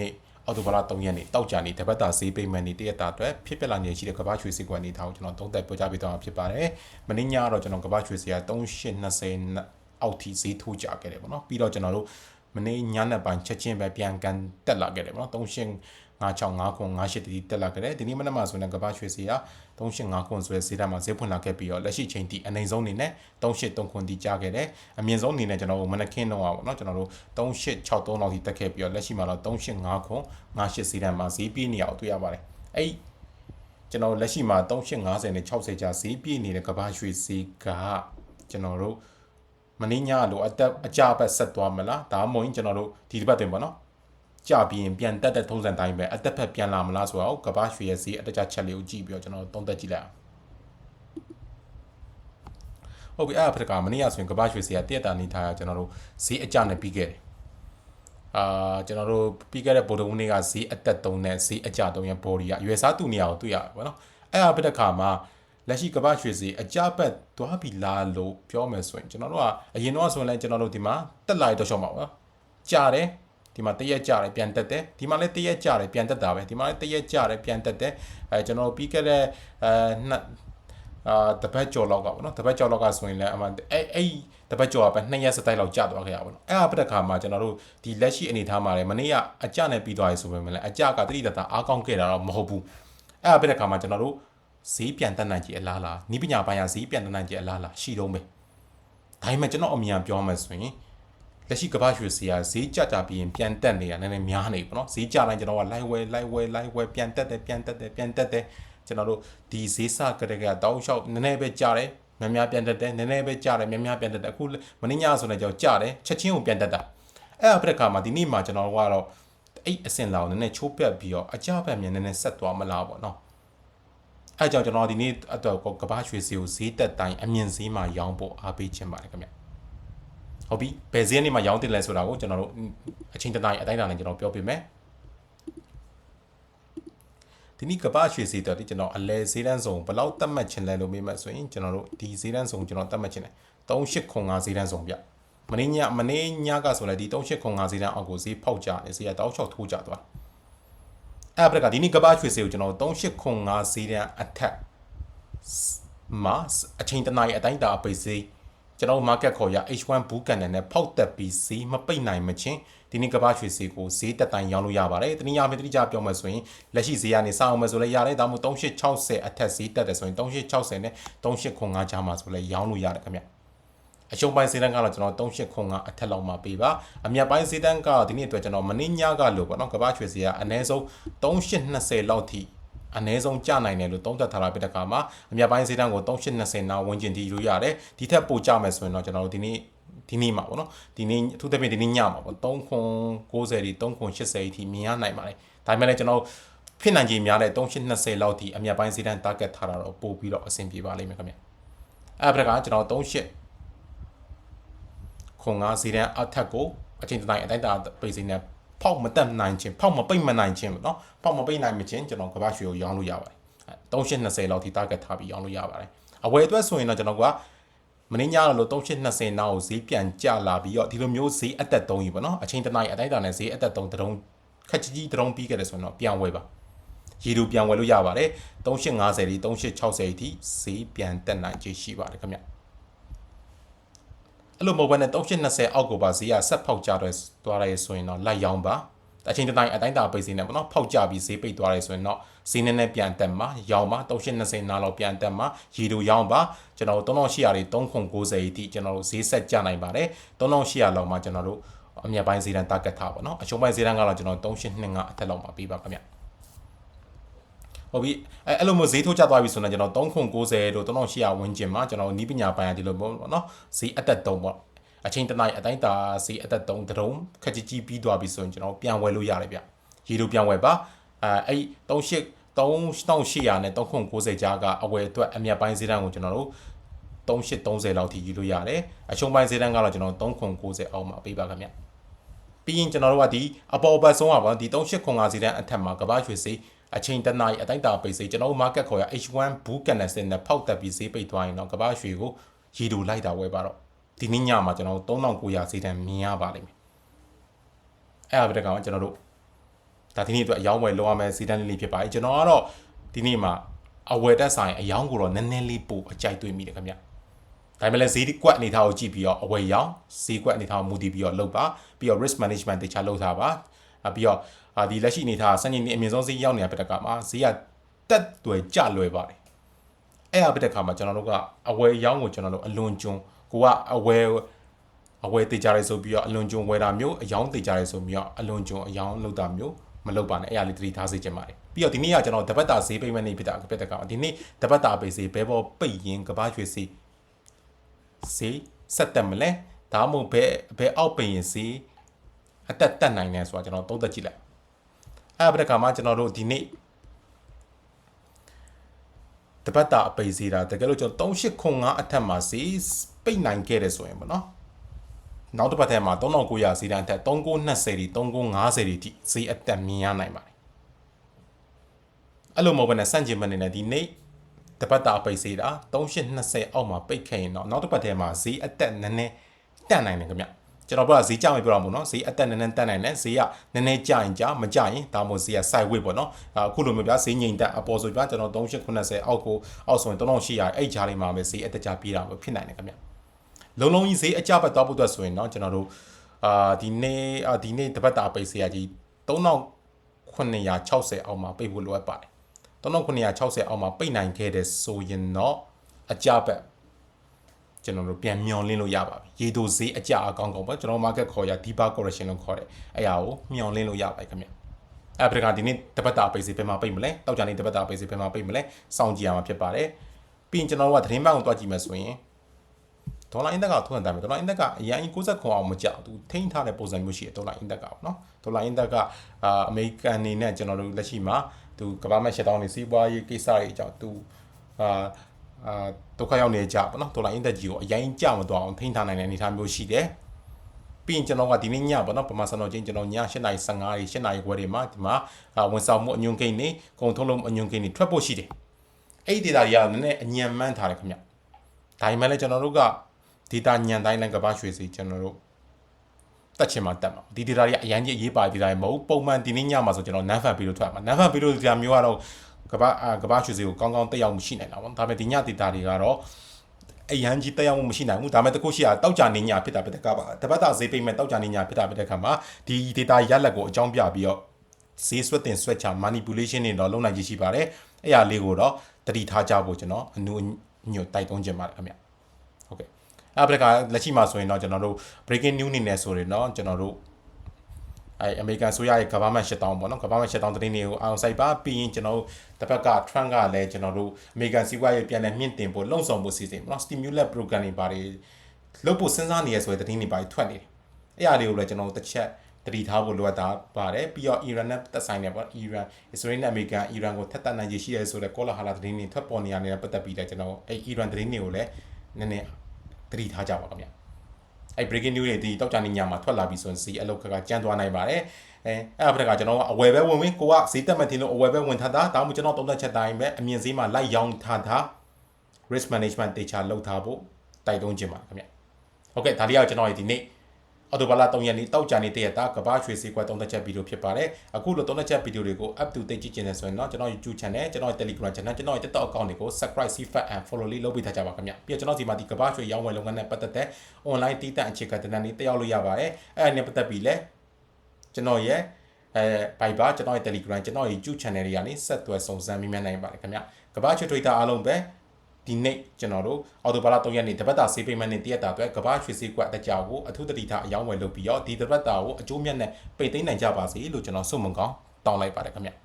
နေ့အော်တိုဘာလ3ရက်နေ့တောက်ကြနေ့တပတ်တာဈေးပိတ်မှန်နေ့တရက်တာအတွက်ဖြစ်ပျက်လာနေရှိတဲ့ကမ္ဘာရွှေစည်းကွက်အနေထားကိုကျွန်တော်သုံးသပ်ပြောကြားပေးသွားမှာဖြစ်ပါတယ်။မင်းညကတော့ကျွန်တော်ကမ္ဘာရွှေစည်းက3820အောက်ထိဈေးထိုးကြခဲ့တယ်ပေါ့နော်။ပြီးတော့ကျွန်တော်တို့မနေ့ညနေပိုင်းချက်ချင်းပဲပြန်ကန်တက်လာခဲ့တယ်ပေါ့နော်38 5659ခွန်58တီတက်လာခဲ့တယ်ဒီနေ့မနက်မှဆိုရင်ကမ္ဘာရွှေစီက385ခွန်ဆိုတဲ့ဈေးတန်းမှာဈေးဖွင့်လာခဲ့ပြီးတော့လက်ရှိချိန်ထိအနိုင်ဆုံးအနေနဲ့383ခွန်တီကြားခဲ့တယ်အမြင့်ဆုံးအနေနဲ့ကျွန်တော်တို့မနက်ခင်းတော့ပါเนาะကျွန်တော်တို့3863လောက်ထိတက်ခဲ့ပြီးတော့လက်ရှိမှာတော့385ခွန်58ဈေးတန်းမှာဈေးပြည့်နေအောင်တွေ့ရပါတယ်အဲ့ကျွန်တော်လက်ရှိမှာ350နဲ့60ကြားဈေးပြည့်နေတဲ့ကမ္ဘာရွှေဈေးကကျွန်တော်တို့မင်းညလိုအတက်အကြပတ်ဆက်သွားမလားဒါမှမဟုတ်ကျွန်တော်တို့ဒီတစ်ပတ်တင်ပေါ့နော် ကြပြီးရင်ပြန်တက်တဲ့ထုံးစံတိုင်းပဲအသက်ဖက်ပြန်လာမလားဆိုတော့ကဘာရွှေရဲ့ဈေးအတက်ကြချက်လေးကိုကြည့်ပြီးတော့ကျွန်တော်သုံးသက်ကြည့်လိုက်အောင်ဟုတ်ပြီအဲ့အဖက်ကမနေ့ကဆိုရင်ကဘာရွှေဈေးကတရက်တာနေထားရကျွန်တော်တို့ဈေးအကျနဲ့ပြီးခဲ့တယ်အာကျွန်တော်တို့ပြီးခဲ့တဲ့ဗိုလ်တုံးနေ့ကဈေးအသက်သုံးနဲ့ဈေးအကျသုံးရဲ့ body ကရွယ်စားသူနေရာကိုတွေ့ရတယ်ပေါ့နော်အဲ့အဖက်ခါမှာလက်ရှိကမ္ဘာရွှေစီအကြပတ်သွားပြီလားလို့ပြောမယ်ဆိုရင်ကျွန်တော်တို့ကအရင်တော့ဆိုရင်လည်းကျွန်တော်တို့ဒီမှာတက်လာရတော့ရှော့မှာပေါ့ကြာတယ် ဒီမှာတရက်ကြတယ်ပြန်တက်တယ်ဒီမှာလည်းတရက်ကြတယ်ပြန်တက်တာပဲဒီမှာလည်းတရက်ကြတယ်ပြန်တက်တယ်အဲကျွန်တော်ပြီးခဲ့တဲ့အဲနှစ်အာတပတ်ကျော်လောက်ကပေါ့နော်တပတ်ကျော်လောက်ကဆိုရင်လည်းအမှအဲ့အဲ့တပတ်ကျော်ကပဲ2ရက်စတိုက်လောက်ကြာသွားခဲ့ရပါတော့အဲ့အပဒခါမှာကျွန်တော်တို့ဒီလက်ရှိအနေထားမှာလည်းမနေ့ကအကြနဲ့ပြီးသွားပြီဆိုပေမဲ့လည်းအကြကတိတတအားကောင်းခဲ့တာတော့မဟုတ်ဘူးအဲ့အပဒခါမှာကျွန်တော်တို့ဈေးပြန်တက်နိုင်ကြည်အလားလားနီးပညာပိုင်းကဈေးပြန်တက်နိုင်ကြည်အလားလားရှိတော့မယ်ဒါပေမဲ့ကျွန်တော်အမြန်ပြောမယ်ဆိုရင် လက်ရှိကမ္ဘာရွှေစီကဈေးကြကြပြီးရင်ပြန်တက်နေတာနည်းနည်းများနေပြီနော်ဈေးကြတိုင်းကျွန်တော်က live ဝဲ live ဝဲ live ဝဲပြန်တက်တယ်ပြန်တက်တယ်ပြန်တက်တယ်ကျွန်တော်တို့ဒီဈေးစကတည်းကတောင်းလျှောက်နည်းနည်းပဲကြတယ်များများပြန်တက်တယ်နည်းနည်းပဲကြတယ်များများပြန်တက်တယ်အခုမင်းညဆိုနေကြောက်ကြတယ်ချက်ချင်းကိုပြန်တက်တာအဲ့အပရက်ခါမှာဒီနေ့မှာကျွန်တော်တို့ကတော့အဲ့အစင်လာကိုနည်းနည်းချိုးပြတ်ပြီးတော့အကြပဲမြန်နည်းနည်းဆက်သွားမလားပေါ့နော်အဲကြောင့်ကျွန်တော်ဒီနေ့အတွက်ကဘာရွှေစီကိုဈေးတက်တိုင်းအမြင့်ဈေးမှာရောင်းဖို့အားပေးခြင်းပါတယ်ခင်ဗျ ဟုတ်ပြီဘယ်ဈေးနေ့မှာရောင်းတင်လဲဆိုတာကိုကျွန်တော်တို့အချိန်တတိုင်းအတိုင်းအတာနဲ့ကျွန်တော်ပြောပြမယ်ဒီနေ့ကဘာရွှေစီတော့ဒီကျွန်တော်အလဲဈေးတန်းဆောင်ဘယ်လောက်တတ်မှတ်ခြင်းလဲလို့မေးမှဆိုရင်ကျွန်တော်တို့ဒီဈေးတန်းဆောင်ကျွန်တော်တတ်မှတ်ခြင်းလဲ3805ဈေးတန်းဆောင်ပြမနေ့ညမနေ့ညကဆိုလဲဒီ3805ဈေးတန်းအောက်ကိုဈေးဖောက်ကြတယ်ဈေးကတောက်လျှောက်ထိုးကြသွားအဲ့ဘက်ကဒီနေ့ကဘာရွှေစီကိုကျွန်တော်3805ဈေးတန်းအထက်မှာအချိန်တနားရီအတိုင်းတာအပိတ်ဈေး ကျွန်တော် market ခေါ်ရ H1 ဘူးကန်နဲ့ဖောက်တက်ပြီးဈေးမပိတ်နိုင်မချင်းဒီနေ့ကဘာရွှေဈေးကိုဈေးတက်တိုင်းရောင်းလို့ရပါတယ်။တနည်းအားဖြင့်တတိကျပြောမယ်ဆိုရင်လက်ရှိဈေးကနေစအောင်မယ်ဆိုလဲရတယ်ဒါမှမဟုတ်3860အထက်ဈေးတက်တယ်ဆိုရင်3860နဲ့3895ကြားမှာဆိုလဲရောင်းလို့ရတယ်ခင်ဗျ။အရှုံးပိုင်းဈေးတန်းကတော့ကျွန်တော်3895အထက်လောက်မှာပေးပါအမြတ်ပိုင်းဈေးတန်းကဒီနေ့အတွက်ကျွန်တော်မင်းညကလို့ပေါ့နော်ကဘာရွှေဈေးကအနည်းဆုံး3820လောက်ထိ အနည်းဆုံးကျနိုင်တယ်လို့သုံးသပ်ထားတာပြတဲ့အခါမှာအမြတ်ပိုင်းဈေးတန်းကို3820နာဝင်ကျင်တီယူရတယ်ဒီထက်ပိုကျမယ်ဆိုရင်တော့ကျွန်တော်တို့ဒီနေ့ဒီနေ့မှာပေါ့နော်ဒီနေ့အထူးသဖြင့်ဒီနေ့ညမှာပေါ့3ခွန်90ဒီ3ခွန်80အထိမြင်ရနိုင်ပါတယ်ဒါပေမဲ့လည်းကျွန်တော်ဖြစ်နိုင်ခြေများတဲ့3820လောက်ထိအမြတ်ပိုင်းဈေးတန်း target ထားတာတော့ပို့ပြီးတော့အဆင်ပြေပါလိမ့်မယ်ခင်ဗျအဲ့ဒါကကျွန်တော်38ခွန်9ဈေးတန်းအထက်ကိုအချိန်တိုင်းအတိုင်းတာပိတ်စင်းနဲ့ ဖောက်မတက်နိုင်ခြင်းဖောက်မပိတ်မနိုင်ခြင်းပေါ့နော်ဖောက်မပိတ်နိုင်မခြင်းကျွန်တော်ကဘာရွှေကိုရောင်းလို့ရပါတယ်3820လောက်ထိ target ထားပြီးရောင်းလို့ရပါတယ်အဝယ်အတွက်ဆိုရင်တော့ကျွန်တော်ကမင်းညလို့3820နောက်ကိုဈေးပြန်ကျလာပြီးတော့ဒီလိုမျိုးဈေးအသက်သုံးကြီးပေါ့နော်အချိန်တနိုင်အတိုင်းတာနဲ့ဈေးအသက်သုံးတုံးခက်ကြီးကြီးတုံးပြီးခဲ့တယ်ဆိုရင်တော့ပြန်ဝယ်ပါရေတူပြန်ဝယ်လို့ရပါတယ်3850ဒီ3860အထိဈေးပြန်တက်နိုင်ခြေရှိပါတယ်ခင်ဗျ အဲ့လိုမဟုတ်ဘဲနဲ့3820အောက်ကိုပါဈေးကဆက်ဖောက်ကျတော့သွားရဲဆိုရင်တော့လိုက်ရောင်းပါအချိန်တိုင်းအတိုင်းတာပိတ်စင်းနဲ့ပေါ့နော်ဖောက်ကြပြီးဈေးပိတ်သွားတယ်ဆိုရင်တော့ဈေးနည်းနည်းပြန်တက်မှာရောင်းပါ320နားလောက်ပြန်တက်မှာရေတို့ရောင်းပါကျွန်တော်တို့3800တွေ3090အထိကျွန်တော်တို့ဈေးဆက်ကြနိုင်ပါတယ်3800လောက်မှာကျွန်တော်တို့အမြတ်ပိုင်းဈေးတန်းတာကတ်ထားပါတော့အရှုံးပိုင်းဈေးတန်းကတော့ကျွန်တော်382ကအထက်လောက်မှာပေးပါခင်ဗျာ ဟုတ်ပြီအဲအဲ့လိုမျိုးဈေးထိုးကျသွားပြီဆိုတော့ကျွန်တော်3090တို့3800ဝန်းကျင်မှာကျွန်တော်နီးပညာပိုင်းအဒီလိုပေါ့နော်ဈေးအသက်3ပေါ့အချိန်တနားအတိုင်းတာဈေးအသက်3ဒရုံးခက်ကြီးကြီးပြီးသွားပြီဆိုရင်ကျွန်တော်ပြန်ဝယ်လို့ရတယ်ဗျရေလိုပြန်ဝယ်ပါအဲအဲ့38 3800နဲ့3090ကြားကအဝယ်အတွက်အမြတ်ပိုင်းဈေးတန်းကိုကျွန်တော်တို့3830လောက်ထိယူလို့ရတယ်အချုံပိုင်းဈေးတန်းကတော့ကျွန်တော်3090အောက်မှာပေးပါခင်ဗျပြီးရင်ကျွန်တော်တို့ကဒီအပေါ်ဘတ်ဆုံးကပေါ့ဒီ3805ဈေးတန်းအထက်မှာကမ္ဘာရွှေဈေး အချိန်တနားအတိုင်းတာပိတ်စေကျွန်တော်တို့ market ခေါ်ရ H1 ဘူးကန်နက်စင်နဲ့ဖောက်တက်ပြီးဈေးပိတ်သွားရင်တော့ကဘာရွှေကိုရီတူလိုက်တာဝယ်ပါတော့ဒီနေ့ညမှာကျွန်တော်တို့3900ဈေးတန်းမြင်ရပါလိမ့်မယ်အဲ့အပဒကောင်ကျွန်တော်တို့ဒါဒီနေ့အတွက်အယောင်းဝယ်လောရမယ်စီတန်းလေးလေးဖြစ်ပါတယ်ကျွန်တော်ကတော့ဒီနေ့မှာအဝယ်တက်ဆိုင်အယောင်းကိုတော့နည်းနည်းလေးပို့အကြိုက်တွေ့မိတယ်ခင်ဗျဒါပေမဲ့လည်းဈေးကွက်အနေထားကိုကြည့်ပြီးတော့အဝယ်ရောင်းဈေးကွက်အနေထားကိုမူတည်ပြီးတော့လုပ်ပါပြီးတော့ risk management တေချာလုပ်ထားပါအ ပြီးတော့အာဒီလက်ရှိအနေထားစံချိန်အမြင့်ဆုံးဈေးရောက်နေတာပြတဲ့ကမှာဈေးကတက်တွယ်ကြလွယ်ပါတယ်အဲ့အပြတဲ့ခါမှာကျွန်တော်တို့ကအဝယ်ရောင်းကိုကျွန်တော်တို့အလွန်ကျွန်းကိုကအဝယ်အဝယ်တေချာရဲဆိုပြီးတော့အလွန်ကျွန်းဝယ်တာမျိုးအယောင်းတေချာရဲဆိုပြီးတော့အလွန်ကျွန်းအယောင်းလုပ်တာမျိုးမလုပ်ပါနဲ့အဲ့အရာလေးသတိထားစေချင်ပါတယ်ပြီးတော့ဒီနေ့ကကျွန်တော်တပတ်တာဈေးပိတ်မဲ့နေဖြစ်တာပြတဲ့ကမှာဒီနေ့တပတ်တာပိတ်ဈေးဘဲပေါ်ပိတ်ရင်ကဘာရွှေဈေးဈေးဆက်တက်မလဲဒါမှမဟုတ်ဘဲဘဲအောက်ပိတ်ရင်ဈေး အတက်တက်နိုင်တယ်ဆိုတာကျွန်တော်သုံးသပ်ကြည့်လိုက်အဲ့ပြတဲ့ကမှာကျွန်တော်တို့ဒီနေ့တပတ်တာအပိတ်ဈေးတာတကယ်လို့ကျွန်တော်3805အထက်မှာဈေးပိတ်နိုင်ခဲ့တယ်ဆိုရင်ပေါ့နော်နောက်တစ်ပတ်ထဲမှာ3900ဈေးတန်းအထက်3920ဒီ3950ဒီထိဈေးအတက်မြင်ရနိုင်ပါတယ်အဲ့လိုမဟုတ်ဘဲနဲ့စန့်ကျင်မနေနဲ့ဒီနေ့တပတ်တာပိတ်ဈေးတာ3820အောက်မှာပိတ်ခဲ့ရင်တော့နောက်တစ်ပတ်ထဲမှာဈေးအတက်နည်းနည်းတက်နိုင်တယ်ခင်ဗျ ကျွန်တော်ပြောတာဈေးကြမယ်ပြောတာမို့နော်ဈေးအတက်နည်းနည်းတက်နိုင်တယ်ဈေးကနည်းနည်းကြရင်ကြမကြရင်ဒါမှမဟုတ်ဈေးက side weight ပေါ့နော်အခုလိုမျိုးပြဈေးငိမ်တက်အပေါ်ဆိုပြကျွန်တော်3890အောက်ကိုအောက်ဆိုရင်3800အဲ့ကြားလေးမှာပဲဈေးအတက်ကြပြေးတာပဲဖြစ်နိုင်တယ်ခင်ဗျလုံးလုံးကြီးဈေးအကြပတ်သွားဖို့အတွက်ဆိုရင်တော့ကျွန်တော်တို့အာဒီနေ့အာဒီနေ့တပတ်တာပိတ်ဈေးကကြီး3960အောက်မှာပိတ်ဖို့လိုအပ်ပါတယ်3960အောက်မှာပိတ်နိုင်ခဲ့တဲ့ဆိုရင်တော့အကြပတ် ကျွန်တော်တို့ပြန်မျောလင်းလို့ရပါပြီရေတိုဈေးအကြအကောင်းကောင်းပေါ့ကျွန်တော် market ခေါ်ရ deeper correction လို့ခေါ်တယ်အဲ့ဟာကိုမျောလင်းလို့ရပါပြီခင်ဗျအဲ့ပရကဒီနေ့တပတ်တာပိတ်စီဘယ်မှာပိတ်မလဲတောက်ကြနေတပတ်တာပိတ်စီဘယ်မှာပိတ်မလဲစောင့်ကြည့်ရမှာဖြစ်ပါတယ်ပြီးရင်ကျွန်တော်တို့ကသတင်းမှန်ကိုတွားကြည့်မယ်ဆိုရင်ဒေါ်လာအင်ဒက်ကထုတ်ပြန်တယ်ဒေါ်လာအင်ဒက်ကအရင်60ခွန်အောင်မကြောက်သူထိန်းထားတဲ့ပုံစံမျိုးရှိတယ်ဒေါ်လာအင်ဒက်ကပေါ့နော်ဒေါ်လာအင်ဒက်ကအာအမေရိကန်နေနဲ့ကျွန်တော်တို့လက်ရှိမှာသူကမ္ဘာ့ရှက်တောင်းနေစီးပွားရေးကိစ္စတွေအကြောင်းသူအာ အာဒုက္ခရောက်နေကြပေါ့နော်ဒေါ်လာအင်ဒက်ကြီးကိုအရင်ကြမသွားအောင်ထိန်းထားနိုင်တဲ့အနေအထားမျိုးရှိတယ်ပြီးရင်ကျွန်တော်ကဒီနေ့ညပေါ့နော်ပမာစံတော်ချင်းကျွန်တော်ည8:15ရီ8:00ခွဲတွေမှာဒီမှာဝန်ဆောင်မှုအညွန်ကိန်းနေကုန်ထုတ်လုပ်အညွန်ကိန်းနေထွက်ဖို့ရှိတယ်အဲ့ဒီ data တွေကနည်းနည်းအညံမှန်းထားတယ်ခင်ဗျဒါပေမဲ့လည်းကျွန်တော်တို့က data ညံတိုင်းလည်းကဘာရွှေစီကျွန်တော်တို့တက်ချင်မှတက်မှာဒီ data တွေအရင်ကြီးရေးပါ data တွေမဟုတ်ပုံမှန်ဒီနေ့ညမှာဆိုကျွန်တော် non fan ပြီးလို့ထွက်မှာ non fan ပြီးလို့ data မျိုးကတော့ ကဘာကဘာရွှေစီကိုကောင်းကောင်းတက်ရောက်မှုရှိနိုင်တာပေါ့ဒါပေမဲ့ဒီည data တွေကတော့အရန်ကြီးတက်ရောက်မှုမရှိနိုင်ဘူးဒါပေမဲ့တခုရှိတာတောက်ကြနေညဖြစ်တာဖြစ်တဲ့ကပါတပတ်တာဈေးပိတ်မဲ့တောက်ကြနေညဖြစ်တာဖြစ်တဲ့ခါမှာဒီ data ရက်လက်ကိုအကြောင်းပြပြီးတော့ဈေးဆွတ်တင်ဆွတ်ချ manipulation တွေတော့လုပ်နိုင်ကြီးရှိပါတယ်အဲ့ရလေးကိုတော့တတိထားကြဖို့ကျွန်တော်အနုညွတ်တိုက်တွန်းခြင်းပါတယ်ခင်ဗျဟုတ်ကဲ့အဲ့ဒါကလက်ရှိမှာဆိုရင်တော့ကျွန်တော်တို့ breaking news နေနေဆိုရင်တော့ကျွန်တော်တို့ အဲအမေရိကန်ဆိုရရဲ့ government shutdown ပေါ့နော် government shutdown သတင်းတွေကိုအောင်စိုက်ပါပြီးရင်ကျွန်တော်တို့တစ်ဖက်က Trump ကလည်းကျွန်တော်တို့အမေရိကန်စီးပွားရေးပြန်လည်မြင့်တင်ဖို့လှုံ့ဆော်မှုစီစဉ်ပေါ့နော် stimulus program တွေပါတယ်လုပ်ဖို့စဉ်းစားနေရဆိုတဲ့သတင်းတွေပါတယ်ထွက်နေတယ်အဲ့အရာတွေကိုလည်းကျွန်တော်တို့တစ်ချက်တတိထားဖို့လိုအပ်တာပါတယ်ပြီးတော့ Iran နဲ့သက်ဆိုင်တယ်ပေါ့ Iran Israel နဲ့ American Iran ကိုထက်သက်နိုင်ခြေရှိရဲဆိုတဲ့ကောလာဟာလာသတင်းတွေထွက်ပေါ်နေရနေတဲ့ပတ်သက်ပြီးလည်းကျွန်တော်အဲ့ Iran သတင်းတွေကိုလည်းနည်းနည်းတတိထားကြပါခင်ဗျ အဲ့ breaking news တွေဒီတောက်ကြနေညမှာထွက်လာပြီဆိုရင်စီအလုတ်ခကကြမ်းသွားနိုင်ပါတယ်အဲအဲ့အဖက်ကကျွန်တော်ကအဝယ်ပဲဝင်ဝင်ကိုကဈေးတက်မှတင်လို့အဝယ်ပဲဝင်ထားတာဒါမှမဟုတ်ကျွန်တော်သုံးသက်ချက်တိုင်းပဲအမြင့်ဈေးမှာလိုက်ရောင်းထားတာ risk management တေချာလုပ်ထားဖို့တိုက်တွန်းခြင်းပါခင်ဗျဟုတ်ကဲ့ဒါလေးကကျွန်တော်ဒီနေ့ အော်တိုဘာလာ3ရက်နေ့တောက်ကြနေတရက်တာကဘာရွှေစီကွက်သုံးသက်ချက်ဗီဒီယိုဖြစ်ပါတယ်အခုလိုသုံးသက်ချက်ဗီဒီယိုတွေကို up to date ကြည့်ချင်တယ်ဆိုရင်တော့ကျွန်တော် YouTube channel ကျွန်တော် Telegram channel ကျွန်တော် TikTok account တွေကို subscribe CFAT and follow လေးလုပ်ပေးထားကြပါခင်ဗျပြီးတော့ကျွန်တော်ဒီမှာဒီကဘာရွှေရောင်းဝယ်လုပ်ငန်းနဲ့ပတ်သက်တဲ့ online တီးတန့်အခြေခံတင်နန်းလေးတက်ရောက်လို့ရပါတယ်အဲ့ဒါနဲ့ပတ်သက်ပြီးလဲကျွန်တော်ရဲ့အဲ Viber ကျွန်တော်ရဲ့ Telegram ကျွန်တော်ရဲ့ YouTube channel တွေကနေဆက်သွယ်စုံစမ်းမိမှန်းနိုင်ပါတယ်ခင်ဗျကဘာချွေ Twitter အားလုံးပဲ ဒီနေ့ကျွန်တော်တို့အော်တိုဘာလ3ရက်နေ့တပတ်တာဆေးပိတ်မနဲ့တရက်တာအတွက်ကဘာရွှေစည်းကွက်တကြောကိုအထူးတတိထားအယောင်းဝယ်လုပ်ပြီးတော့ဒီတပတ်တာကိုအကျိုးမြတ်နဲ့ပိတ်သိမ်းနိုင်ကြပါစေလို့ကျွန်တော်ဆုမွန်ကောင်းတောင်းလိုက်ပါတယ်ခင်ဗျ